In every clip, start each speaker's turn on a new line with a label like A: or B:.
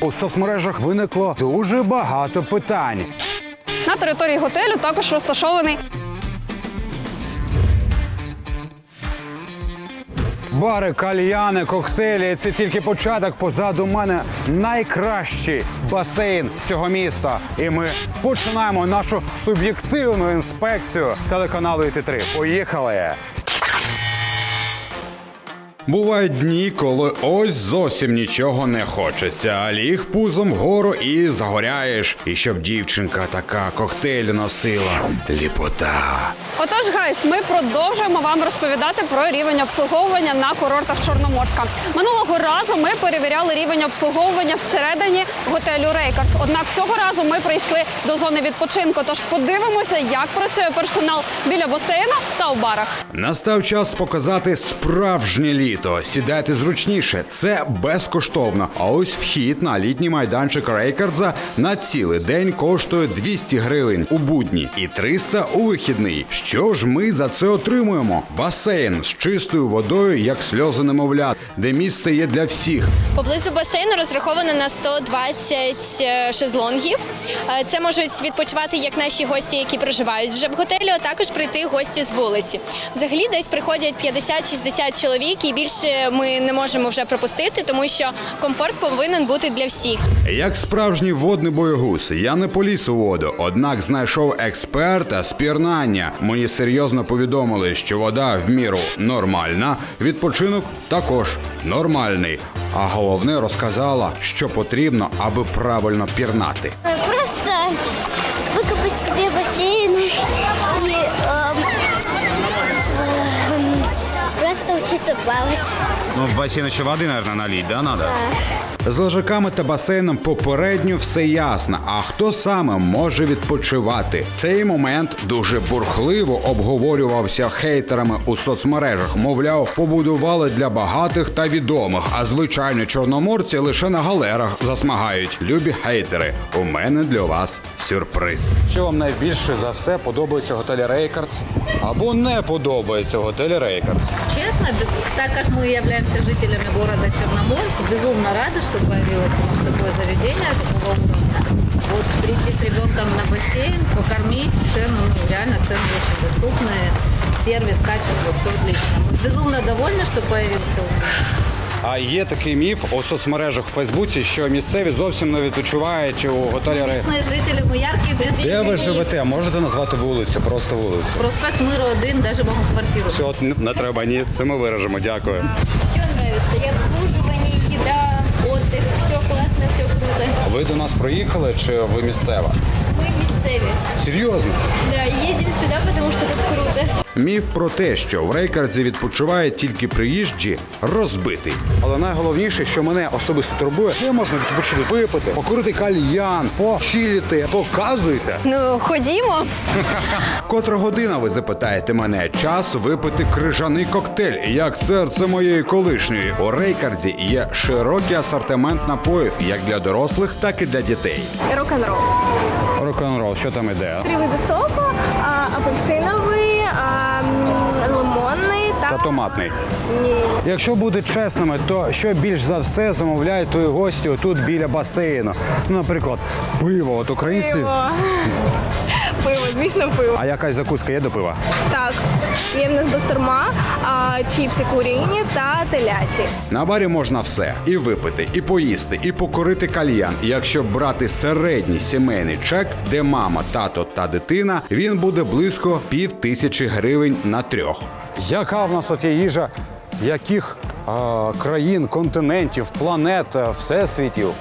A: У соцмережах виникло дуже багато питань.
B: На території готелю також розташований
A: Бари, кальяни, коктейлі це тільки початок. Позаду мене найкращий басейн цього міста. І ми починаємо нашу суб'єктивну інспекцію телеканалу ІТ3. Поїхали! Бувають дні, коли ось зовсім нічого не хочеться, а ліг пузом вгору і загоряєш. І щоб дівчинка така коктейль носила. Ліпота.
B: Отож, гайс, ми продовжуємо вам розповідати про рівень обслуговування на курортах Чорноморська. Минулого разу ми перевіряли рівень обслуговування всередині готелю Рейкардс. Однак цього разу ми прийшли до зони відпочинку. Тож подивимося, як працює персонал біля басейну та у барах.
A: Настав час показати справжнє літо. Сідайте зручніше, це безкоштовно. А ось вхід на літній майданчик Рейкардза на цілий день коштує 200 гривень у будні і 300 у вихідний. Що ж ми за це отримуємо? Басейн з чистою водою, як сльози немовлят, де місце є для всіх.
C: Поблизу басейну розраховано на 120 е, шезлонгів. Е, Це можуть відпочивати як наші гості, які проживають вже в готелі, а також прийти гості з вулиці. Взагалі десь приходять 50-60 чоловік, і більше ми не можемо вже пропустити, тому що комфорт повинен бути для всіх.
A: Як справжній водний боєгус, я не поліз у воду, однак знайшов експерта з пірнання. Мені серйозно повідомили, що вода в міру нормальна, відпочинок також нормальний. А головне розказала, що потрібно, аби правильно пірнати.
D: Просто выкопать себе бассейн учиться плавать.
A: Ну, в басейн ще води, мабуть, налить, да, надо? З лежаками та басейном попередньо все ясно. А хто саме може відпочивати? Цей момент дуже бурхливо обговорювався хейтерами у соцмережах. Мовляв, побудували для багатих та відомих, а звичайні чорноморці лише на галерах засмагають. Любі хейтери, у мене для вас сюрприз. Що вам найбільше за все подобається в готелі Рейкардс або не подобається в готелі Рейкардс?
E: Честно, так как мы являемся жителями города Черноморск, безумно рады, что появилось у нас такое заведение такого уровня. Вот прийти с ребенком на бассейн, покормить, цены, ну, реально цены очень доступные, сервис, качество, все отлично. Мы безумно довольны, что появился у нас.
A: А є такий міф у соцмережах в Фейсбуці, що місцеві зовсім не відпочивають у готелі Рей.
E: Местные жители, мы яркие
A: Де
E: представители.
A: ви живете? Можете назвати вулицю, просто вулицю.
E: Проспект Мира 1, даже могу квартиру.
A: Все, не треба, ні, це ми виражемо. Дякую.
C: Все нравится. И обслуживание, и еда, отдых. Все классно, все круто.
A: Ви до нас приїхали чи ви місцева?
C: Мы мисцеві.
A: Серйозно?
C: Да, едем сюда, потому что тут круто.
A: Міф про те, що в Рейкардзі відпочивають тільки приїжджі, розбитий. Але найголовніше, що мене особисто турбує, де можна відпочити, випити, покурити кальян, почиліти. Показуйте.
C: Ну, ходімо.
A: Котра година, ви запитаєте мене, час випити крижаний коктейль, як серце моєї колишньої. У Рейкардзі є широкий асортимент напоїв як для дорослих, так і для дітей.
F: Рок-н-рол.
A: Рок-н-рол, що там іде?
F: Три види соку, а, апельсиновий, а, лимонний та,
A: Та томатний.
F: Ні.
A: Якщо бути чесними, то що більш за все замовляють твої гості тут біля басейну. Ну, наприклад, пиво. От українці.
F: Пиво. Пиво, звісно, пиво.
A: А якась закуска є до пива?
F: Так. Є в нас бастурма, а, чіпси куріні та телячі.
A: На барі можна все: і випити, і поїсти, і покорити кальян. І якщо брати середній сімейний чек, де мама, тато та дитина, він буде близько пів тисячі гривень на трьох. Яка в нас тут є їжа? Яких країн, континентів, планет, а, всесвітів?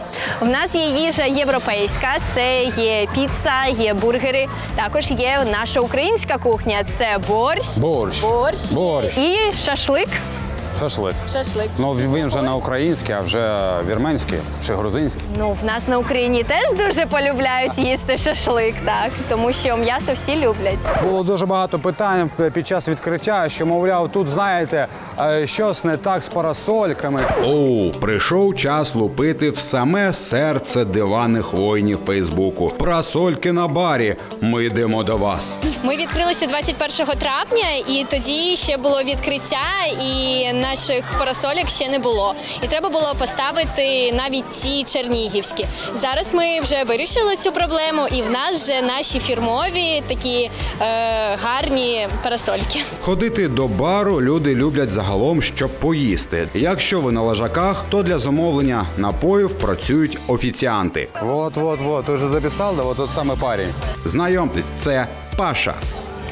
C: У нас є їжа європейська, це є піца, є бургери. Також є наша українська кухня. Це борщ,
A: Борщ.
C: борщ,
A: Борщ.
C: і шашлик.
A: Шашлик.
C: Шашлик.
A: Ну він вже не український, а вже вірменський чи грузинський.
C: Ну, в нас на Україні теж дуже полюбляють їсти шашлик, так тому що м'ясо всі люблять.
A: Було дуже багато питань під час відкриття, що мовляв, тут знаєте, е, щось не так з парасольками. Оу, прийшов час лупити в саме серце диванних воїнів Фейсбуку. Парасольки на барі. Ми йдемо до вас.
C: Ми відкрилися 21 травня, і тоді ще було відкриття, і наших парасольок ще не було. І треба було поставити навіть ці чернігівські. Зараз ми вже вирішили цю проблему, і в нас вже наші фірмові такі е, гарні парасольки.
A: Ходити до бару люди люблять загалом, щоб поїсти. Якщо ви на лежаках, то для замовлення напоїв працюють офіціанти.
G: Вот, вот, вот. ти уже записав, да? Вот тот самый парень.
A: Знайомтесь, це Паша.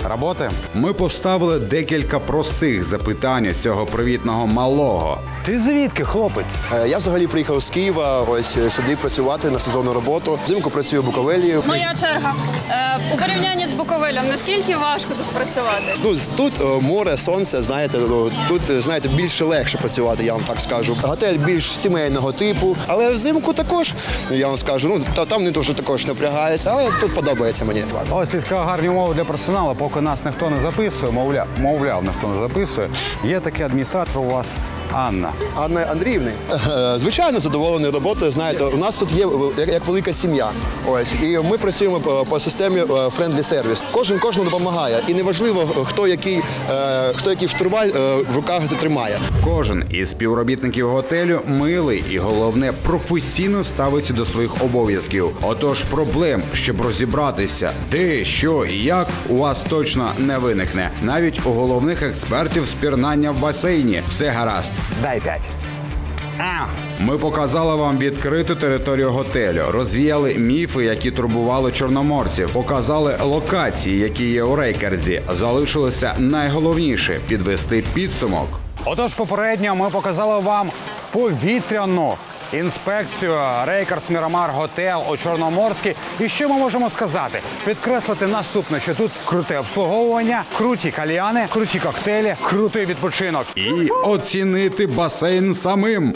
G: Работаем?
A: Ми поставили декілька простих запитань цього привітного малого.
G: Ти звідки, хлопець?
H: Е, Я взагалі приїхав з Києва ось е, сюди працювати на сезонну роботу. Взимку працюю в Буковелі.
B: Моя черга. Е, у порівнянні з Буковелем, наскільки важко тут працювати?
H: Ну, тут море, сонце, знаєте, ну, тут знаєте, більше легше працювати, я вам так скажу. Готель більш сімейного типу, але взимку також, ну, я вам скажу, ну та там не дуже також напрягаюся, але тут подобається мені.
G: Ось сказав гарні умови для персоналу, поки нас ніхто не записує, мовляв, мовляв, ніхто не записує. Є такий адміністратор у вас Анна.
H: Анна Андріївни. Е, Звичайно, задоволений роботою. Знаєте, у нас тут є е, як, як велика сім'я. Ось і ми працюємо по, по системі френдлі сервіс. Кожен кожному допомагає. І неважливо, хто який, е, хто який штурваль в руках тримає.
A: Кожен із співробітників готелю милий і головне професійно ставиться до своїх обов'язків. Отож, проблем, щоб розібратися, де, що і як, у вас точно не виникне. Навіть у головних експертів з пірнання в басейні все гаразд.
G: Дай п'ять.
A: Ми показали вам відкриту територію готелю, розвіяли міфи, які турбували чорноморців, показали локації, які є у рейкерзі. Залишилося найголовніше підвести підсумок.
G: Отож, попередньо ми показали вам повітряну інспекцію Рейкардс Мірамар Готел у Чорноморській. І що ми можемо сказати? Підкреслити наступне, що тут круте обслуговування, круті кальяни, круті коктейлі, крутий відпочинок.
A: І оцінити басейн самим.